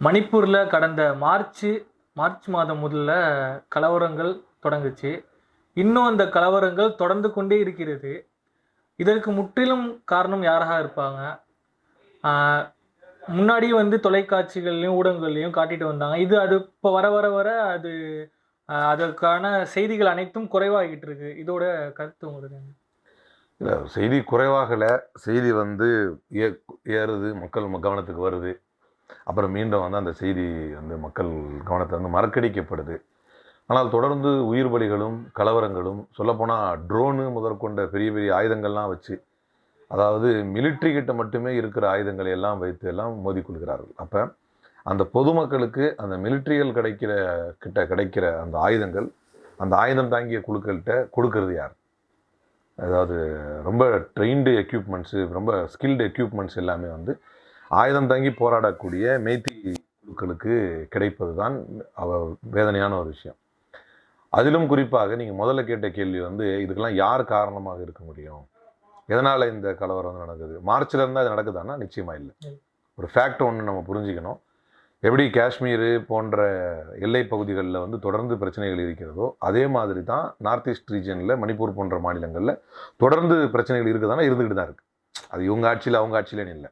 மணிப்பூரில் கடந்த March March மாதம் முதல்ல கலவரங்கள் தொடங்குச்சு. இன்னும் அந்த கலவரங்கள் தொடர்ந்து கொண்டே இருக்கிறது. இதற்கு முற்றிலும் காரணம் யாராக இருப்பாங்க? முன்னாடி வந்து தொலைக்காட்சிகள்லையும் ஊடகங்கள்லையும் காட்டிட்டு வந்தாங்க. இது அது இப்போ வர வர வர அது அதற்கான செய்திகள் அனைத்தும் குறைவாகிட்டு இருக்கு. இதோட கருத்து உங்களுக்கு இல்லை செய்தி குறைவாகலை. செய்தி வந்து ஏ ஏறுது மக்கள் கவனத்துக்கு வருது. அப்புறம் மீண்டும் வந்து அந்த செய்தி வந்து மக்கள் கவனத்தை வந்து மறக்கடிக்கப்படுது. ஆனால் தொடர்ந்து உயிர் பலிகளும் கலவரங்களும் சொல்லப்போனால் ட்ரோனு முதற்கொண்ட பெரிய பெரிய ஆயுதங்கள்லாம் வச்சு அதாவது மிலிட்ரி கிட்ட மட்டுமே இருக்கிற ஆயுதங்களை எல்லாம் வைத்து எல்லாம் மோதிக்கொள்கிறார்கள் அப்போ அந்த பொதுமக்களுக்கு அந்த மிலிட்ரிகள் கிடைக்கிற கிட்ட கிடைக்கிற அந்த ஆயுதங்கள் அந்த ஆயுதம் தாங்கிய குழுக்கள்கிட்ட கொடுக்கறது யார்? அதாவது ரொம்ப ட்ரெயின்டு எக்யூப்மெண்ட்ஸு ரொம்ப ஸ்கில்டு எக்யூப்மெண்ட்ஸ் எல்லாமே வந்து ஆயுதம் தாங்கி போராடக்கூடிய மெய்த்தி குழுக்களுக்கு கிடைப்பது தான் அவ வேதனையான ஒரு விஷயம். அதிலும் குறிப்பாக நீங்கள் முதல்ல கேட்ட கேள்வி வந்து இதுக்கெல்லாம் யார் காரணமாக இருக்க முடியும்? எதனால் இந்த கலவரம் வந்து நடக்குது மார்ச்ல இருந்தால் இது நடக்குதான்னா? நிச்சயமா இல்லை. ஒரு ஃபேக்ட் ஒன்று நம்ம புரிஞ்சுக்கணும். எப்படி காஷ்மீர் போன்ற எல்லை பகுதிகளில் வந்து தொடர்ந்து பிரச்சனைகள் இருக்கிறதோ அதே மாதிரி தான் நார்த் ஈஸ்ட் ரீஜனில் மணிப்பூர் போன்ற மாநிலங்களில் தொடர்ந்து பிரச்சனைகள் இருக்குதானா இருந்துக்கிட்டு தான் இருக்குது அது இவங்க ஆட்சியில் அவங்க ஆட்சியிலேன்னு இல்லை.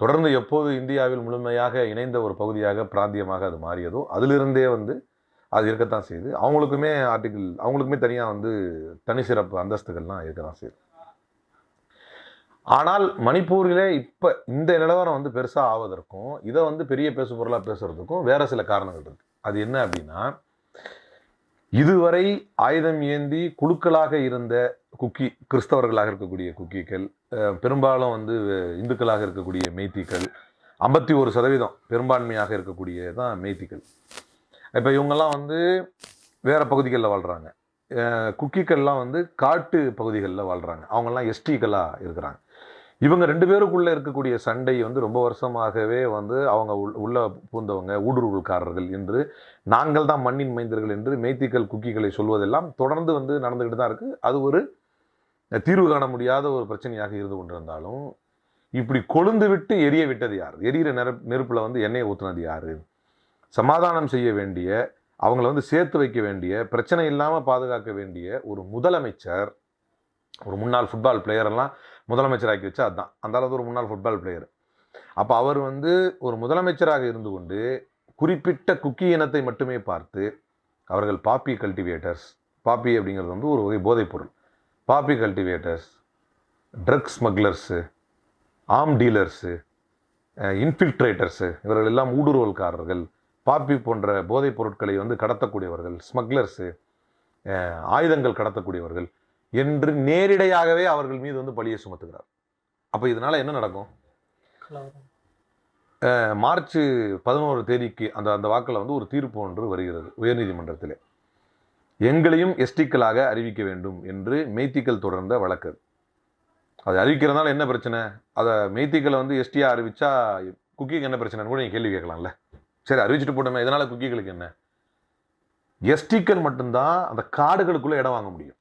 தொடர்ந்து எப்போது இந்தியாவில் முழுமையாக இணைந்த ஒரு பகுதியாக பிராந்தியமாக அது மாறியதோ அதிலிருந்தே வந்து அது இருக்கத்தான் செய்யுது. அவங்களுக்குமே ஆர்டிகிள் அவங்களுக்குமே தனியாக வந்து தனி சிறப்பு அந்தஸ்துகள்லாம் இருக்க தான் செய்யுது. ஆனால் மணிப்பூரிலே இப்போ இந்த நிலவரம் வந்து பெருசாக ஆவதற்கும் இதை வந்து பெரிய பேசு பொருளாக பேசுறதுக்கும் வேறு சில காரணங்கள் இருக்குது அது என்ன அப்படின்னா இதுவரை ஆயுதம் ஏந்தி குழுக்களாக இருந்த குக்கி கிறிஸ்தவர்களாக இருக்கக்கூடிய குக்கிகள் பெரும்பாலும் வந்து இந்துக்களாக இருக்கக்கூடிய மெய்த்திகள் ஐம்பத்தி ஒரு சதவீதம் பெரும்பான்மையாக இருக்கக்கூடிய தான் மெய்த்திகள் இப்போ இவங்கெல்லாம் வந்து வேறு பகுதிகளில் வாழ்கிறாங்க குக்கிக்கள்லாம் வந்து காட்டு பகுதிகளில் வாழ்கிறாங்க அவங்கெல்லாம் எஸ்டிக்களாக இருக்கிறாங்க. இவங்க ரெண்டு பேருக்குள்ளே இருக்கக்கூடிய சண்டை வந்து ரொம்ப வருஷமாகவே வந்து அவங்க உள் உள்ள பூந்தவங்க ஊடுருவல்காரர்கள் என்று நாங்கள் தான் மண்ணின் மைந்தர்கள் என்று மெய்த்திகள் குக்கிகளை சொல்வதெல்லாம் தொடர்ந்து வந்து நடந்துக்கிட்டு தான் இருக்குது அது ஒரு தீர்வு காண முடியாத ஒரு பிரச்சனையாக இருந்து கொண்டிருந்தாலும் இப்படி கொழுந்து விட்டு எரிய விட்டது யார்? எரியிற நெருப் நெருப்பில் வந்து எண்ணெயை ஊற்றுனது யார்? சமாதானம் செய்ய வேண்டிய அவங்கள வந்து சேர்த்து வைக்க வேண்டிய பிரச்சனை இல்லாமல் பாதுகாக்க வேண்டிய ஒரு முதலமைச்சர் ஒரு முன்னாள் ஃபுட்பால் பிளேயர் எல்லாம் முதலமைச்சராக்கி வச்சா அதுதான் அந்த அளவுக்கு ஒரு முன்னாள் ஃபுட்பால் பிளேயர் அப்போ அவர் வந்து ஒரு முதலமைச்சராக இருந்து கொண்டு குறிப்பிட்ட குக்கி இனத்தை மட்டுமே பார்த்து அவர்கள் பாப்பி கல்டிவேட்டர்ஸ் பாப்பி அப்படிங்கிறது வந்து ஒரு வகை போதைப் பொருள். பாப்பி கல்டிவேட்டர்ஸ் ட்ரக் ஸ்மக்லர்ஸு ஆம் டீலர்ஸு இன்ஃபில்ட்ரேட்டர்ஸு இவர்கள் எல்லாம் ஊடுருவல்காரர்கள். பாப்பி போன்ற போதைப் பொருட்களை வந்து கடத்தக்கூடியவர்கள் ஸ்மக்லர்ஸு ஆயுதங்கள் கடத்தக்கூடியவர்கள் என்று நேரிடையாகவே அவர்கள் மீது வந்து பழியை சுமத்துகிறார். அப்போ இதனால என்ன நடக்கும்? மார்ச் பதினோரு தேதிக்கு அந்த அந்த வாக்கில் வந்து ஒரு தீர்ப்பு ஒன்று வருகிறது உயர்நீதிமன்றத்தில். எங்களையும் எஸ்டிக்களாக அறிவிக்க வேண்டும் என்று மெய்த்திகள் தொடர்ந்த வழக்கு. அது. அறிவிக்கிறதுனால என்ன பிரச்சனை? அதை மெய்த்திகளை வந்து எஸ்டியாக அறிவிச்சா குக்கிக்கு என்ன பிரச்சனைன்னு கூட நீங்கள் கேள்வி கேட்கலாம்ல. சரி அறிவிச்சுட்டு போட்டோமே இதனால் குக்கிகளுக்கு என்ன? எஸ்டிக்கள் மட்டும்தான் அந்த காடுகளுக்குள்ளே இடம் வாங்க முடியும்.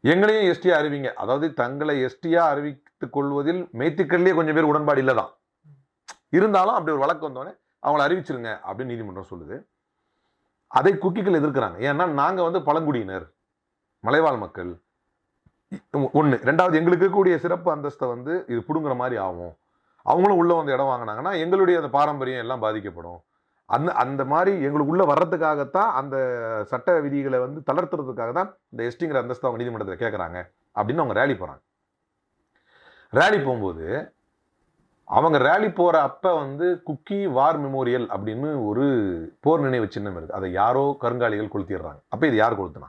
எங்களையும் எஸ்டியா அறிவிங்க. அதாவது தங்களை எஸ்டியா அறிவித்துக் கொள்வதில் மெய்த்திக்கள்லேயே கொஞ்சம் பேர் உடன்பாடு இல்லை தான் இருந்தாலும் அப்படி ஒரு வழக்கு வந்தோடனே அவங்கள அறிவிச்சிருங்க அப்படின்னு நீதிமன்றம் சொல்லுது. அதை குக்கிகள் எதிர்க்கிறாங்க. ஏன்னா நாங்கள் வந்து பழங்குடியினர் மலைவாழ் மக்கள். ஒன்று ரெண்டாவது எங்களுக்கு இருக்கக்கூடிய சிறப்பு அந்தஸ்தை வந்து இது பிடுங்குற மாதிரி ஆகும். அவங்களும் உள்ளே வந்து இடம் வாங்கினாங்கன்னா எங்களுடைய அந்த பாரம்பரியம் எல்லாம் பாதிக்கப்படும். அந்த அந்த மாதிரி எங்களுக்கு உள்ளே வர்றதுக்காகத்தான் அந்த சட்ட விதிகளை வந்து தளர்த்துறதுக்காக தான் இந்த எஸ்டிங்கிற அந்தஸ்தை அவங்க நீதிமன்றத்தில் கேட்குறாங்க அப்படின்னு அவங்க ரேலி போகிறாங்க ரேலி போகும்போது அவங்க ரேலி போகிற அப்போ வந்து குக்கி வார் மெமோரியல் அப்படின்னு ஒரு போர் நினைவு சின்னம் இருக்குது அதை யாரோ கருங்காலிகள் கொளுத்திடுறாங்க. அப்போ இது யார் கொளுத்துனா?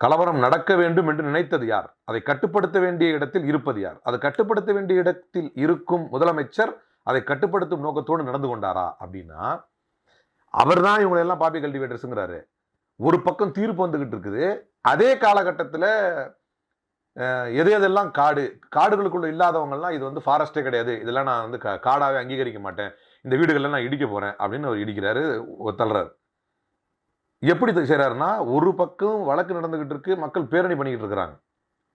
கலவரம் நடக்க வேண்டும் என்று நினைத்தது யார்? அதை கட்டுப்படுத்த வேண்டிய இடத்தில் இருப்பது யார்? அதை கட்டுப்படுத்த வேண்டிய இடத்தில் இருக்கும் முதலமைச்சர் அதை கட்டுப்படுத்தும் நோக்கத்தோடு நடந்து கொண்டாரா அப்படின்னா அவர் தான் இவங்களெல்லாம் பாப்பி கல்டிவேட்டர்ஸுங்கிறாரு ஒரு பக்கம் தீர்ப்பு வந்துக்கிட்டு இருக்குது. அதே காலகட்டத்தில் எது எதெல்லாம் காடு காடுகளுக்குள்ள இல்லாதவங்கலாம் இது வந்து ஃபாரஸ்டே கிடையாது. இதெல்லாம் நான் வந்து கா- அங்கீகரிக்க மாட்டேன். இந்த வீடுகள்லாம் நான் இடிக்க போகிறேன் அப்படின்னு அவர் இடிக்கிறாரு ஒரு தள்ளுறாரு. எப்படி செய்கிறாருன்னா ஒரு பக்கம் வழக்கு நடந்துகிட்டு இருக்கு மக்கள் பேரணி பண்ணிக்கிட்டு இருக்கிறாங்க.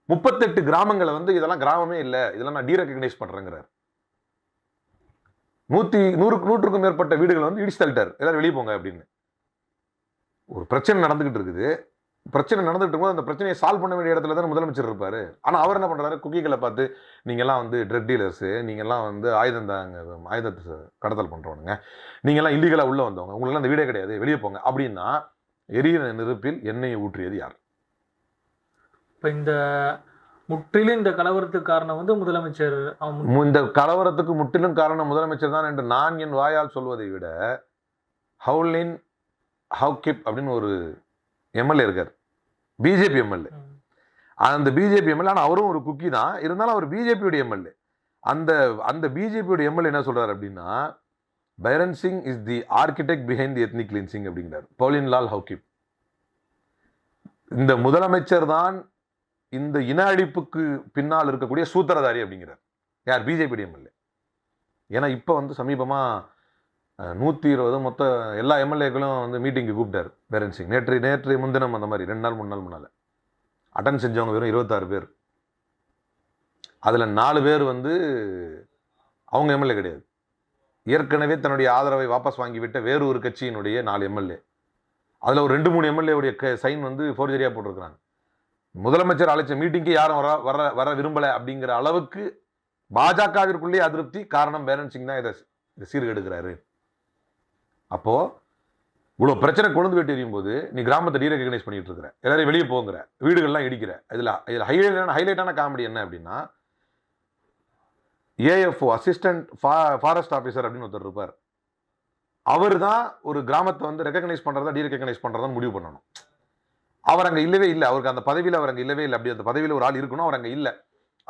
முப்பத்தெட்டு கிராமங்களை வந்து இதெல்லாம் கிராமமே இல்லை இதெல்லாம் நான் டீரெகனைஸ் பண்ணுறேங்கிறார் நூற்றி நூறுக்கு நூற்றுக்கும் மேற்பட்ட வீடுகளை வந்து இடிச்சு தள்ளிட்டார். எல்லாரும் வெளியே போங்க அப்படின்னு. ஒரு பிரச்சனை நடந்துகிட்டு இருக்குது. பிரச்சனை நடந்துட்டு இருக்கும்போது அந்த பிரச்சனையை சால்வ் பண்ண வேண்டிய இடத்துல தான் முதலமைச்சர் இருப்பாரு. ஆனா அவர் என்ன பண்றாரு? குக்கிகளை பார்த்து நீங்கெல்லாம் வந்து ட்ரக் டீலர்ஸ் நீங்கெல்லாம் வந்து ஆயுதம் தாங்க ஆயுதத்தை கடத்தல் பண்றவனுங்க. நீங்கெல்லாம் இல்லீகலா உள்ள வந்தவங்க. உங்களுக்கு அந்த வீடே கிடையாது வெளியே போங்க. அப்படின்னா எரியிற நெருப்பில் எண்ணெயை ஊற்றியது யார்? இப்போ இந்த முற்றிலும் இந்த கலவரத்துக்கு காரணம் வந்து முதலமைச்சர். இந்த கலவரத்துக்கு முற்றிலும் காரணம் முதலமைச்சர் தான் என்று நான் என் வாயால் சொல்வதை விட ஹவுலின் ஹவுகிப் அப்படின்னு ஒரு எம்எல்ஏ இருக்கார். BJP MLA. அந்த பிஜேபி எம்எல்ஏ ஆனால் அவரும் ஒரு குக்கி தான். இருந்தாலும் அவர் பிஜேபியோட எம்எல்ஏ அந்த அந்த பிஜேபியோட எம்எல்ஏ என்ன சொல்றாரு அப்படின்னா Biren Singh is the architect behind the ethnic cleansing அப்படிங்கிறார். பவுலின் லால் ஹவுகிப் இந்த முதலமைச்சர் தான் இந்த இன அழிப்புக்கு பின்னால் இருக்கக்கூடிய சூத்திரதாரி அப்படிங்கிறார். யார்? பிஜேபி எம்எல்ஏ ஏன்னா இப்போ வந்து சமீபமாக நூற்றி இருபது மொத்த எல்லா எம்எல்ஏக்களும் வந்து மீட்டிங்க்கு கூப்பிட்டார் பேரன் சிங் நேற்று நேற்று முன்தினம் அந்த மாதிரி ரெண்டு நாள் மூணு நாள் முன்னால். அட்டன் செஞ்சவங்க வெறும் இருபத்தாறு பேர். அதில் நாலு பேர் வந்து அவங்க எம்எல்ஏ கிடையாது. ஏற்கனவே தன்னுடைய ஆதரவை வாபஸ் வாங்கிவிட்ட வேறு ஒரு கட்சியினுடைய நாலு எம்எல்ஏ. அதில் ஒரு ரெண்டு மூணு எம்எல்ஏவுடைய க சைன் வந்து ஃபோர்ஜரியாக போட்டிருக்கிறாங்க. முதலமைச்சர் அழைச்ச மீட்டிங்க்கு யாரும் வர வர வர விரும்பலை அப்படிங்கிற அளவுக்கு பாஜகவிற்குள்ளேயே அதிருப்தி. காரணம் பேரன் சிங் தான் இதை சீர்கெடுக்கிறாரு அப்போது இவ்வளோ பிரச்சனை கொழுந்து வெட்டி எறியும் போது நீ கிராமத்தை டீரெகனைஸ் பண்ணிட்டு இருக்கிற. எல்லாரையும் வெளியே போங்கிற. வீடுகள்லாம் இடிக்கிற. இதில் இதில் ஹைலைட்டான ஹைலைட்டான காமெடி என்ன அப்படின்னா AFO assistant fa forest officer அப்படின்னு ஒருத்தர் இருப்பார். அவர் தான் ஒரு கிராமத்தை வந்து ரெக்கக்னைஸ் பண்ணுறதா டீரெகனைஸ் பண்ணுறதான்னு முடிவு பண்ணணும். அவர் அங்கே இல்லவே இல்லை. அவருக்கு அந்த பதவியில் அவர் அங்கே இல்லவே இல்லை. அப்படி அந்த பதவியில் ஒரு ஆள் இருக்கணும் அவர் அங்கே இல்லை.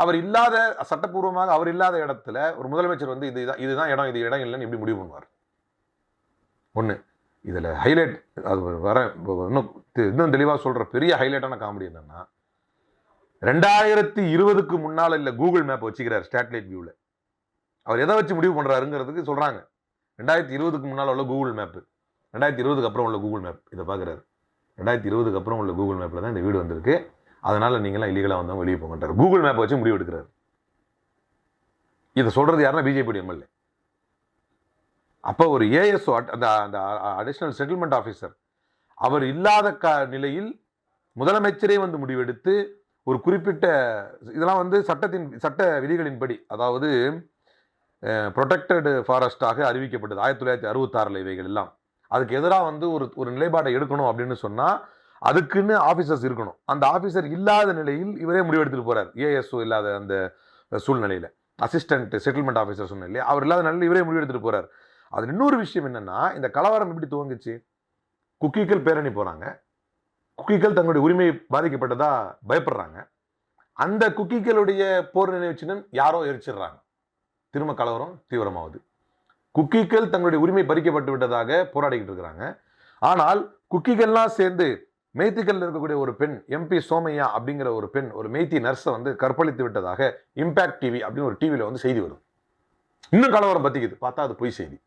அவர் இல்லாத சட்டப்பூர்வமாக அவர் இல்லாத இடத்துல ஒரு முதலமைச்சர் வந்து இது இதுதான் இடம் இது இடம் இல்லைன்னு இப்படி முடிவு பண்ணுவார். ஒன்று இதில் ஹைலைட் அது வர இன்னும் தெ- இன்னும் தெளிவாக சொல்கிற பெரிய ஹைலைட்டான காமெடி என்னென்னா ரெண்டாயிரத்தி இருபதுக்கு முன்னால் இல்லை கூகுள் மேப் வச்சுக்கிறார் ஸ்டேட்லைட் வியூவில் அவர் எதை வச்சு முடிவு பண்ணுறாருங்கிறதுக்கு சொல்கிறாங்க ரெண்டாயிரத்தி இருபதுக்கு முன்னால் உள்ள கூகுள் மேப்பு ரெண்டாயிரத்தி இருபதுக்கு அப்புறம் உள்ள கூகுள் மேப் இதை பார்க்குறாரு. ரெண்டாயிரத்தி இருபதுக்கு அப்புறம் உள்ள கூகுள் மேப்பில் தான் இந்த வீடு வந்திருக்கு. அதனால் நீங்களாம் இல்லீகலாக வந்தவங்க வெளியே போங்கட்டார் கூகுள் மேப் வச்சு முடிவு எடுக்கிறாரு. இதை சொல்கிறது யாருன்னா பிஜேபி எம்எல்ஏ அப்போ ஒரு ஏஎஸ்ஓ அந்த அந்த அடிஷ்னல் செட்டில்மெண்ட் ஆஃபீஸர் அவர் இல்லாத க நிலையில் முதலமைச்சரே வந்து முடிவெடுத்து ஒரு குறிப்பிட்ட இதெல்லாம் வந்து சட்டத்தின் சட்ட விதிகளின்படி அதாவது ப்ரொடெக்டடு ஃபாரஸ்டாக அறிவிக்கப்பட்டது. ஆயிரத்தி தொள்ளாயிரத்தி அறுபத்தாறில் இவைகள் எல்லாம். அதுக்கு எதிராக வந்து ஒரு ஒரு நிலைப்பாடை எடுக்கணும் அப்படின்னு சொன்னால் அதுக்குன்னு ஆஃபீஸர்ஸ் இருக்கணும். அந்த ஆஃபீஸர் இல்லாத நிலையில் இவரே முடிவெடுத்துட்டு போகிறார் ஏஎஸ்ஓ இல்லாத அந்த சூழ்நிலையில். அசிஸ்டன்ட் செட்டில்மெண்ட் ஆஃபீஸர் சொன்ன இல்லையா? அவர் இல்லாத நிலையில் இவரே முடிவெடுத்துட்டு போகிறார் அதில் இன்னொரு விஷயம் என்னென்னா இந்த கலவரம் எப்படி துவங்குச்சு? குக்கிகள் பேரணி போகிறாங்க குக்கிகள் தங்களுடைய உரிமை பாதிக்கப்பட்டதா பயப்படுறாங்க. அந்த குக்கிகளுடைய போர் நினைவு சின்னம் யாரோ எரிச்சிடுறாங்க. திரும்ப கலவரம் தீவிரமாகுது. குக்கிகள் தங்களுடைய உரிமை பறிக்கப்பட்டு விட்டதாக போராடிக்கிட்டு இருக்கிறாங்க. ஆனால் குக்கிகள்லாம் சேர்ந்து மெய்த்திகள் இருக்கக்கூடிய ஒரு பெண் எம்பி சோமையா அப்படிங்கிற ஒரு பெண் ஒரு மெய்த்தி நர்ஸை வந்து கற்பழித்து விட்டதாக இம்பாக்ட் டிவி அப்படின்னு ஒரு டிவியில் வந்து செய்தி வரும். இன்னும் கலவரம் பற்றிக்குது பார்த்தா அது பொய் செய்தி.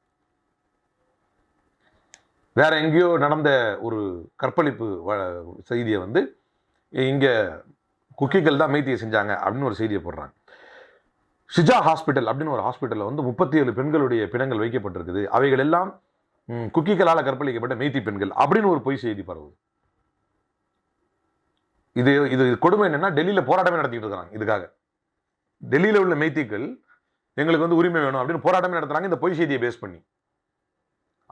வேறு எங்கேயோ நடந்த ஒரு கற்பழிப்பு வ- செய்தியை வந்து இங்கே குக்கிகள் தான் மெய்த்தியை செஞ்சாங்க அப்படின்னு ஒரு செய்தியை போடுறாங்க. ஷிஜா ஹாஸ்பிட்டல் அப்படின்னு ஒரு ஹாஸ்பிட்டலில் வந்து முப்பத்தி ஏழு பெண்களுடைய பிணங்கள் வைக்கப்பட்டிருக்குது. அவைகள் எல்லாம் குக்கிகளால் கற்பழிக்கப்பட்ட மெய்த்தி பெண்கள் அப்படின்னு ஒரு பொய் செய்தி பரவுது. இது இது கொடுமை என்னென்னா டெல்லியில் போராட்டமே நடத்திக்கிட்டு இருக்கிறாங்க இதுக்காக. டெல்லியில் உள்ள மெய்த்திகள் எங்களுக்கு வந்து உரிமை வேணும் அப்படின்னு போராட்டமே நடத்துகிறாங்க இந்த பொய் செய்தியை பேஸ் பண்ணி.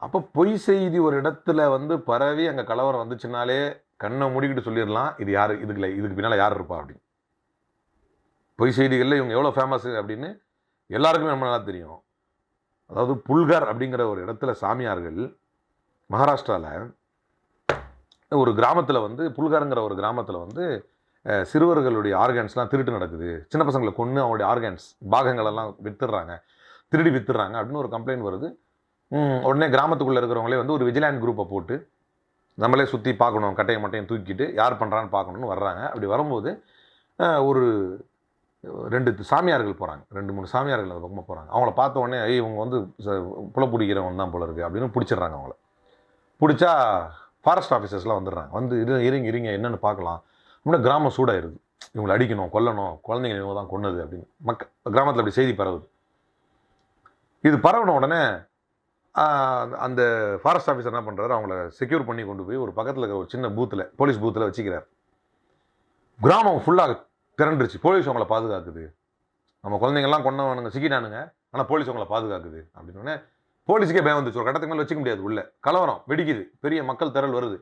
அப்போ பொய் செய்தி ஒரு இடத்துல வந்து பரவி அங்கே கலவரம் வந்துச்சுனாலே கண்ணை மூடிக்கிட்டு சொல்லிடலாம். இது யார்? இதுக்குல இதுக்கு பின்னால் யார் இருப்பா அப்படின்னு. பொய் செய்திகளில் இவங்க எவ்வளோ ஃபேமஸ் அப்படின்னு எல்லாருக்குமே நம்ம நல்லா தெரியும். அதாவது புல்கர் அப்படிங்கிற ஒரு இடத்துல சாமியார்கள் மகாராஷ்டிராவில் ஒரு கிராமத்தில் வந்து புல்கருங்கிற ஒரு கிராமத்தில் வந்து சிறுவர்களுடைய ஆர்கன்ஸ்லாம் திருட்டு நடக்குது. சின்ன பசங்களை கொன்று அவங்களுடைய ஆர்கன்ஸ் பாகங்களெல்லாம் வித்துடுறாங்க. திருடி வித்துடுறாங்க அப்படின்னு ஒரு கம்ப்ளைண்ட் வருது. உடனே கிராமத்துக்குள்ளே இருக்கிறவங்களே வந்து ஒரு விஜிலாண்ட் குரூப்பை போட்டு நம்மளே சுற்றி பார்க்கணும் கட்டையை மட்டையும் தூக்கிட்டு யார் பண்ணுறான்னு பார்க்கணும்னு வர்றாங்க. அப்படி வரும்போது ஒரு ரெண்டு சாமியார்கள் போகிறாங்க ரெண்டு மூணு சாமியார்கள் அந்த பக்கமாக போகிறாங்க அவங்கள பார்த்த உடனே ஐய் இவங்க வந்து ச- புல பிடிக்கிறவன் தான் போல இருக்குது அப்படின்னு பிடிச்சிடுறாங்க அவங்கள. பிடிச்சா ஃபாரஸ்ட் ஆஃபீஸர்ஸ்லாம் வந்துடுறாங்க. வந்து இரு இருங்க இருங்க என்னென்னு பார்க்கலாம். அப்படின்னா கிராமம் சூடாயிருது. இவங்களை அடிக்கணும் கொல்லணும் குழந்தைங்க இவங்க தான் கொன்னது அப்படின்னு. மக்க கிராமத்தில் அப்படி செய்தி பரவுது. இது பரவின உடனே அந்த ஃபாரஸ்ட் ஆஃபீஸர் என்ன பண்ணுறாரு அவங்கள செக்யூர் பண்ணி கொண்டு போய் ஒரு பக்கத்தில் இருக்கிற ஒரு சின்ன பூத்தில் போலீஸ் பூத்தில் வச்சுக்கிறார். கிராமம் ஃபுல்லாக திரண்டுருச்சு. போலீஸ் அவங்கள பாதுகாக்குது. நம்ம குழந்தைங்கள்லாம் கொண்டவனுங்க சிக்கிட்டானுங்க. ஆனால் போலீஸ் அவங்கள பாதுகாக்குது அப்படின்னோடனே போலீஸுக்கே பயம் வந்துச்சு ஒரு கட்டத்துக்கு மேலே வச்சுக்க முடியாது உள்ளே. கலவரம் வெடிக்குது. பெரிய மக்கள் திரள் வருது.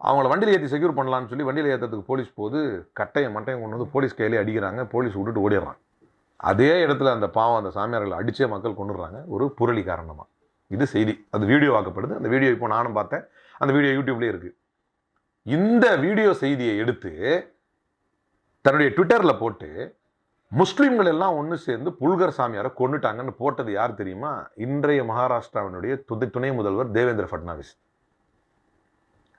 அவங்கள வண்டியில் ஏற்றி செக்யூர் பண்ணலாம்னு சொல்லி வண்டியில் ஏற்றுறதுக்கு போலீஸ் போது கட்டையை மட்டையும் கொண்டு வந்து போலீஸ் கையிலே அடிக்கிறாங்க. போலீஸ் விட்டுட்டு ஓடிடுறாங்க. அதே இடத்துல அந்த பாவம் அந்த சாமியார்களை அடித்தே மக்கள் கொண்டுடுறாங்க ஒரு புரளி காரணமாக இது செய்தி. அது வீடியோ ஆக்கப்படுது. அந்த வீடியோ இப்போ நானும் பார்த்தேன். அந்த வீடியோ யூடியூப்லேயே இருக்குது இந்த வீடியோ செய்தியை எடுத்து தன்னுடைய ட்விட்டரில் போட்டு முஸ்லீம்கள் எல்லாம் ஒன்று சேர்ந்து புல்கர் சாமியாரை கொண்டுட்டாங்கன்னு போட்டது யார் தெரியுமா? இன்றைய மகாராஷ்டிராவினுடைய துணை துணை முதல்வர் தேவேந்திர ஃபட்னாவிஸ்.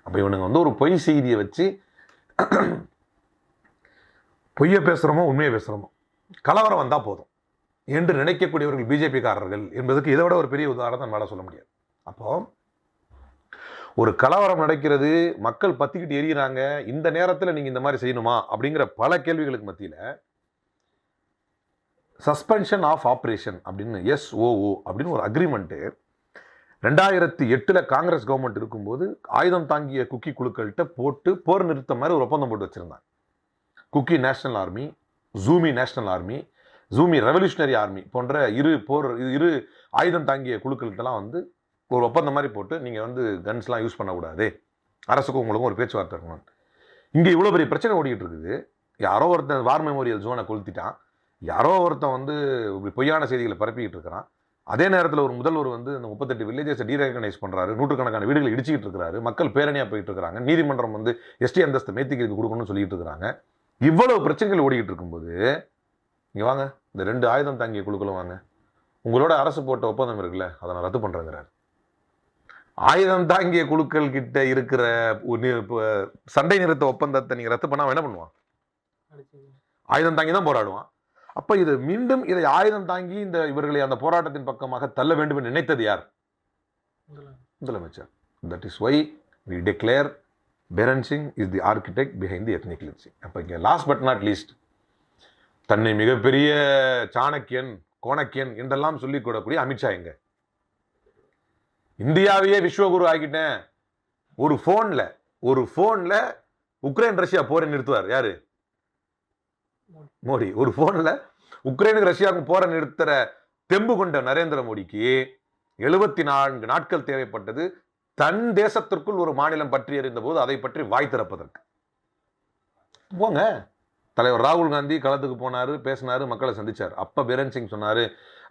அப்போ இவனுங்க வந்து ஒரு பொய் செய்தியை வச்சு பொய்யை பேசுகிறோமோ உண்மையை பேசுகிறோமோ கலவரம் வந்தால் போதும். என்று நினைக்கக்கூடியவர்கள் பிஜேபிக்காரர்கள் என்பதற்கு இதை விட ஒரு பெரிய உதாரணம் மேலே சொல்ல முடியாது. அப்போ ஒரு கலவரம் நடக்கிறது மக்கள் பத்திக்கிட்டு எரியிறாங்க இந்த நேரத்தில் நீங்கள் இந்த மாதிரி செய்யணுமா? அப்படிங்கிற பல கேள்விகளுக்கு மத்தியில் சஸ்பென்ஷன் ஆஃப் ஆப்ரேஷன் அப்படின்னு எஸ்ஓஓ அப்படின்னு ஒரு அக்ரிமெண்ட்டு ரெண்டாயிரத்தி எட்டில் காங்கிரஸ் கவர்மெண்ட் இருக்கும்போது ஆயுதம் தாங்கிய குக்கி குழுக்கள்கிட்ட போட்டு போர் நிறுத்த மாதிரி ஒரு ஒப்பந்தம் போட்டு வச்சுருந்தாங்க. Kuki national army Zomi national army Zomi revolutionary army போன்ற இரு போர் இரு ஆயுதம் தாங்கிய குழுக்கள்கிட்டலாம் வந்து ஒரு ஒப்பந்தம் மாதிரி போட்டு நீங்கள் வந்து கன்ஸ்லாம் யூஸ் பண்ணக்கூடாது. அரசுக்கும் உங்களுக்கும் ஒரு பேச்சுவார்த்தை இருக்கணும். இங்கே இவ்வளோ பெரிய பிரச்சனை ஓடிக்கிட்டு இருக்குது. யாரோ ஒருத்தன் வார் மெமோரியல் ஜோனை கொளுத்திட்டான். யாரோ ஒருத்தன் வந்து இப்படி பொய்யான செய்திகளை பரப்பிக்கிட்டு இருக்கிறான். அதே நேரத்தில் ஒரு முதல்வர் வந்து இந்த முப்பத்தெட்டு வில்லேஜஸை டீரெகனைஸ் பண்ணுறாரு நூற்றுக்கணக்கான வீடுகளை இடிச்சிக்கிட்டு இருக்கிறாரு. மக்கள் பேரணியாக போயிட்டு இருக்கிறாங்க. நீதிமன்றம் வந்து எஸ்டி அந்தஸ்து மேத்திகளுக்கு கொடுக்கணும்னு சொல்லிட்டு இருக்கிறாங்க. இவ்வளவு பிரச்சனைகள் ஓடிக்கிட்டு இருக்கும்போது இங்கே வாங்க. இந்த ரெண்டு ஆயுதம் தாங்கிய குழுக்களும் வாங்க. உங்களோட அரசு போட்ட ஒப்பந்தம் இருக்குல்ல அதை நான் ரத்து பண்ணுறேங்கிறார் ஆயுதம் தாங்கிய குழுக்கள் கிட்ட இருக்கிற ஒரு சண்டை நிறுத்த ஒப்பந்தத்தை நீங்கள் ரத்து பண்ணால் என்ன பண்ணுவான்? ஆயுதம் தாங்கி தான் போராடுவான். அப்போ இது மீண்டும் இதை ஆயுதம் தாங்கி இந்த இவர்களை அந்த போராட்டத்தின் பக்கமாக தள்ள வேண்டும் என்று நினைத்தது யார்? முதலமைச்சர். That is why we declare Biren Singh is the architect behind the ethnic cleansing அப்போ இங்கே லாஸ்ட் பட் நாட் லீஸ்ட் தன்னை மிகப்பெரிய சாணக்கியன் கோணக்கியன் என்றெல்லாம் சொல்லிக் கூடக்கூடிய அமித்ஷா எங்க? இந்தியாவையே விஸ்வகுரு ஆக்கிட்டேன் ஒரு ஃபோன்ல ஒரு ஃபோன்ல உக்ரைன் ரஷ்யா போரை நிறுத்துவார். யாரு? மோடி. ஒரு ஃபோன்ல உக்ரைனுக்கு ரஷ்யாவுக்கு போரை நிறுத்துற தெம்பு கொண்ட நரேந்திர மோடிக்கு எழுபத்தி நான்கு நாட்கள் தேவைப்பட்டது. தன் தேசத்திற்குள் ஒரு மாநிலம் பற்றி அறிந்த போது அதை பற்றி வாய் திறப்பதற்கு. போங்க. தலைவர் ராகுல் காந்தி களத்துக்கு போனார் பேசினாரு மக்களை சந்திச்சார். அப்போ பீரன் சிங் சொன்னார்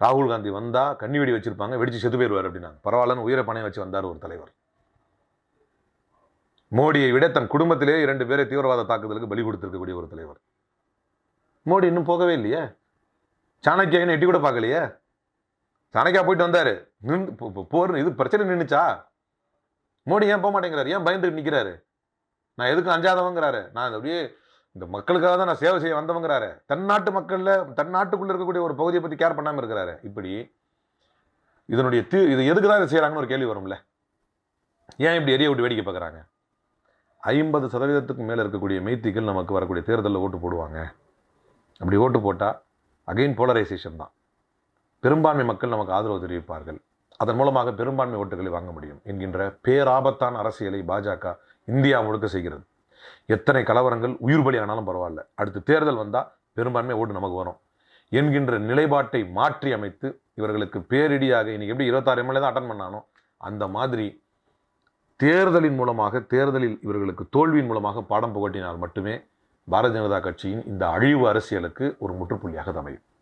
ராகுல் காந்தி வந்தால் கண்ணி வெடி வச்சுருப்பாங்க வெடித்து செத்து போயிடுவார் அப்படின்னாங்க. பரவாயில்லன்னு உயிரை பணைய வச்சு வந்தார் ஒரு தலைவர். மோடியை விட தன் குடும்பத்திலே இரண்டு பேரை தீவிரவாத தாக்குதலுக்கு பலி கொடுத்துருக்கக்கூடிய ஒரு தலைவர். மோடி இன்னும் போகவே இல்லையே? சாணக்கியன்னு எட்டி கூட பார்க்கலையே? சாணக்கியா போயிட்டு வந்தார். நின்று போ- போர் இது பிரச்சனை நின்றுச்சா மோடி ஏன் போக மாட்டேங்கிறாரு? ஏன் பயந்துட்டு நிற்கிறாரு நான் எதுக்கும் அஞ்சாதவங்கிறாரு? நான் அப்படியே இந்த மக்களுக்காக தான் நான் சேவை செய்ய வந்தவங்கிறாரு. தன்னாட்டு மக்களில் தன்னாட்டுக்குள்ளே இருக்கக்கூடிய ஒரு பகுதியை பற்றி கேர் பண்ணாமல் இருக்கிறாரு. இப்படி இதனுடைய தீ இது எதுக்கு தான் இதை செய்கிறாங்கன்னு ஒரு கேள்வி வரும்ல. ஏன் இப்படி எரிய விட்டு வேடிக்கை பார்க்குறாங்க? ஐம்பது சதவீதத்துக்கு மேலே இருக்கக்கூடிய மெய்த்திகள் நமக்கு வரக்கூடிய தேர்தலில் ஓட்டு போடுவாங்க. அப்படி ஓட்டு போட்டால் அகைன் போலரைசேஷன் தான். பெரும்பான்மை மக்கள் நமக்கு ஆதரவு தெரிவிப்பார்கள். அதன் மூலமாக பெரும்பான்மை ஓட்டுகளை வாங்க முடியும் என்கின்ற பேராபத்தான அரசியலை பாஜக இந்தியா முழுக்க செய்கிறது. எத்தனை கலவரங்கள் உயிர் பலி ஆனாலும் பரவாயில்ல. அடுத்து தேர்தல் வந்தால் பெரும்பான்மை ஓட்டு நமக்கு வரும் என்கின்ற நிலைப்பாட்டை மாற்றி அமைத்து இவர்களுக்கு பேரிடியாக இன்றைக்கி எப்படி இருபத்தாறு எம்எல்ஏ தான் அட்டன் பண்ணானோ அந்த மாதிரி தேர்தலின் மூலமாக தேர்தலில் இவர்களுக்கு தோல்வியின் மூலமாக பாடம் புகட்டினால் மட்டுமே பாரதிய ஜனதா கட்சியின் இந்த அழிவு அரசியலுக்கு ஒரு முற்றுப்புள்ளியாக அமையும்.